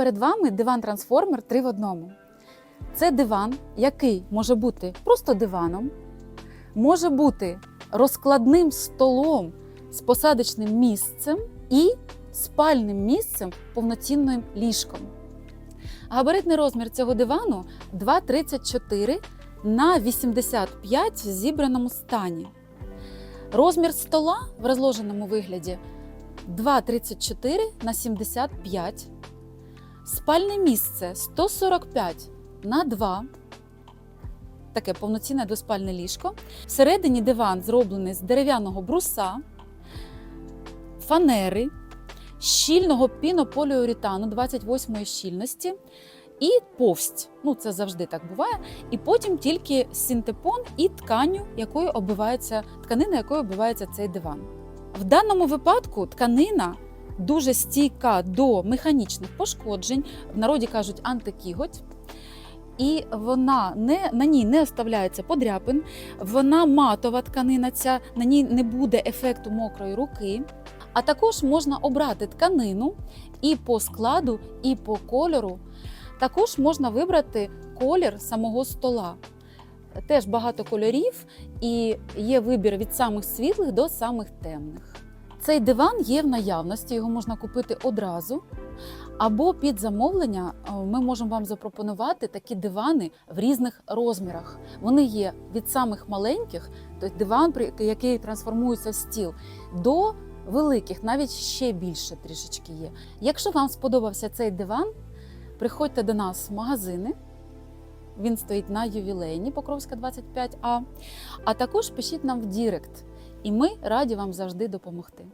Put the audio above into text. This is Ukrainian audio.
перед вами диван-трансформер 3 в одному. Це диван, який може бути просто диваном, може бути розкладним столом з посадочним місцем і спальним місцем повноцінним ліжком. Габаритний розмір цього дивану 2,34 на 85 в зібраному стані. Розмір стола в розложеному вигляді 2,34 на 75. Спальне місце 145 на 2. Таке повноцінне двоспальне ліжко. Всередині диван зроблений з дерев'яного бруса, фанери, щільного пінополіуретану 28-ї щільності і повсть. Ну, це завжди так буває. І потім тільки синтепон і тканю, якою оббивається тканина, якою оббивається цей диван. В даному випадку тканина дуже стійка до механічних пошкоджень, в народі кажуть антикіготь. І вона не на ній не оставляється подряпин, вона матова тканина, ця на ній не буде ефекту мокрої руки. А також можна обрати тканину і по складу, і по кольору. Також можна вибрати колір самого стола. Теж багато кольорів, і є вибір від самих світлих до самих темних. Цей диван є в наявності, його можна купити одразу. Або під замовлення е, ми можемо вам запропонувати такі дивани в різних розмірах. Вони є від самих маленьких, тобто диван, який трансформується в стіл, до великих, навіть ще більше трішечки є. Якщо вам сподобався цей диван, приходьте до нас в магазини. Він стоїть на ювілейні Покровська 25А. А також пишіть нам в Дірект, і ми раді вам завжди допомогти.